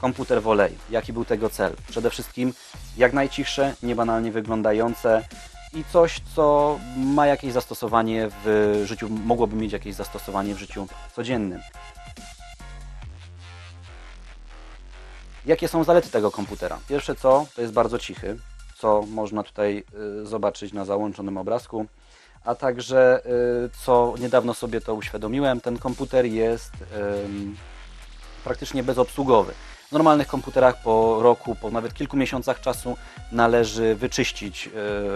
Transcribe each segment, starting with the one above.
komputer w oleju. Jaki był tego cel? Przede wszystkim jak najcichsze, niebanalnie wyglądające i coś, co ma jakieś zastosowanie w życiu, mogłoby mieć jakieś zastosowanie w życiu codziennym. Jakie są zalety tego komputera? Pierwsze co, to jest bardzo cichy, co można tutaj y, zobaczyć na załączonym obrazku, a także y, co niedawno sobie to uświadomiłem, ten komputer jest praktycznie bezobsługowy. W normalnych komputerach po roku, po nawet kilku miesiącach czasu należy wyczyścić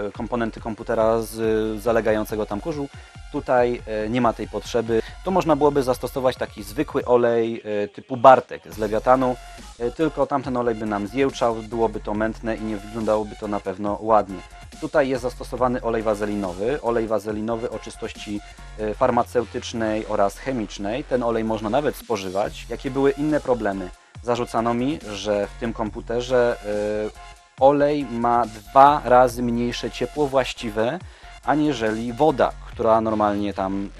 y, komponenty komputera z zalegającego tam kurzu. Tutaj y, nie ma tej potrzeby. To można byłoby zastosować taki zwykły olej y, typu Bartek z lewiatanu, tylko tamten olej by nam zjełczał, byłoby to mętne i nie wyglądałoby to na pewno ładnie. Tutaj jest zastosowany olej wazelinowy, olej wazelinowy o czystości farmaceutycznej oraz chemicznej. Ten olej można nawet spożywać. Jakie były inne problemy? Zarzucano mi, że w tym komputerze y, olej ma dwa razy mniejsze ciepło właściwe, aniżeli woda, która normalnie tam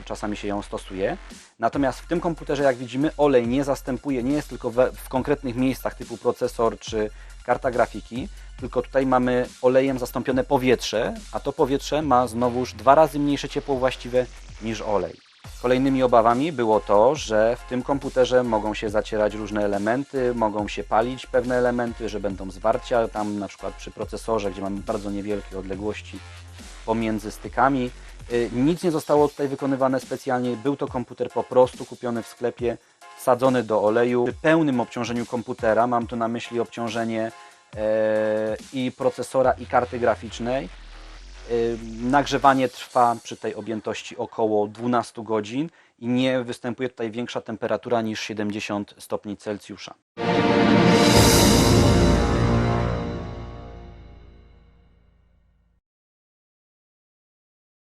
y, czasami się ją stosuje. Natomiast w tym komputerze, jak widzimy, olej nie zastępuje, nie jest tylko w konkretnych miejscach typu procesor czy karta grafiki, tylko tutaj mamy olejem zastąpione powietrze, a to powietrze ma znowuż dwa razy mniejsze ciepło właściwe niż olej. Kolejnymi obawami było to, że w tym komputerze mogą się zacierać różne elementy, mogą się palić pewne elementy, że będą zwarcia, tam na przykład przy procesorze, gdzie mamy bardzo niewielkie odległości pomiędzy stykami. Y, Nic nie zostało tutaj wykonywane specjalnie, był to komputer po prostu kupiony w sklepie, wsadzony do oleju. Przy pełnym obciążeniu komputera, mam tu na myśli obciążenie e, i procesora i karty graficznej, Nagrzewanie trwa przy tej objętości około 12 godzin i nie występuje tutaj większa temperatura niż 70 stopni Celsjusza.